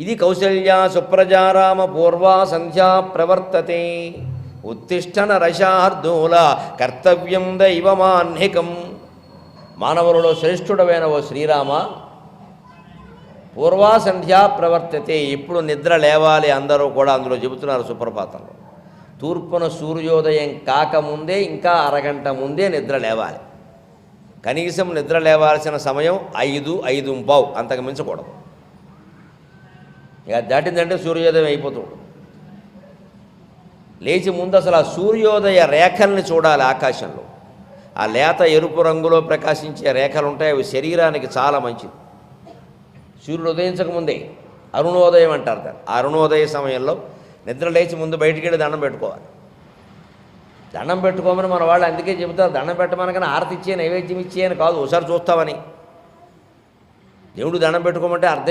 ఇది కౌశల్యా సుప్రజారామ పూర్వా సంధ్యా ప్రవర్తతే. ఉత్తిష్టన రశార్దూల కర్తవ్యం దైవమాహ్నికం మానవులలో శ్రేష్ఠుడమైన ఓ శ్రీరామ పూర్వా సంధ్యా ప్రవర్తతే. ఇప్పుడు నిద్ర లేవాలి అందరూ కూడా అందులో చెబుతున్నారు సుప్రభాతంలో. తూర్పున సూర్యోదయం కాకముందే ఇంకా అరగంట ముందే నిద్ర లేవాలి. కనీసం నిద్ర లేవాల్సిన సమయం ఐదు ఐదు పావు అంతకు మించకూడదు. ఇక దాటిందంటే సూర్యోదయం అయిపోతుంది. లేచి ముందు అసలు ఆ సూర్యోదయ రేఖల్ని చూడాలి ఆకాశంలో. ఆ లేత ఎరుపు రంగులో ప్రకాశించే రేఖలు ఉంటాయి అవి శరీరానికి చాలా మంచిది సూర్యుడు ఉదయించకముందే అరుణోదయం అంటారు దాన్ని. అరుణోదయ సమయంలో నిద్ర లేచి ముందు బయటికి వెళ్ళి దండం పెట్టుకోవాలి. దండం పెట్టుకోమని మన వాళ్ళు అందుకే చెబుతారు దండం పెట్టమనగానే ఆరతి ఇచ్చే నైవేద్యం ఇచ్చే అని కాదు ఒకసారి చూస్తామని దేవుడు దండం పెట్టుకోమంటే అర్థం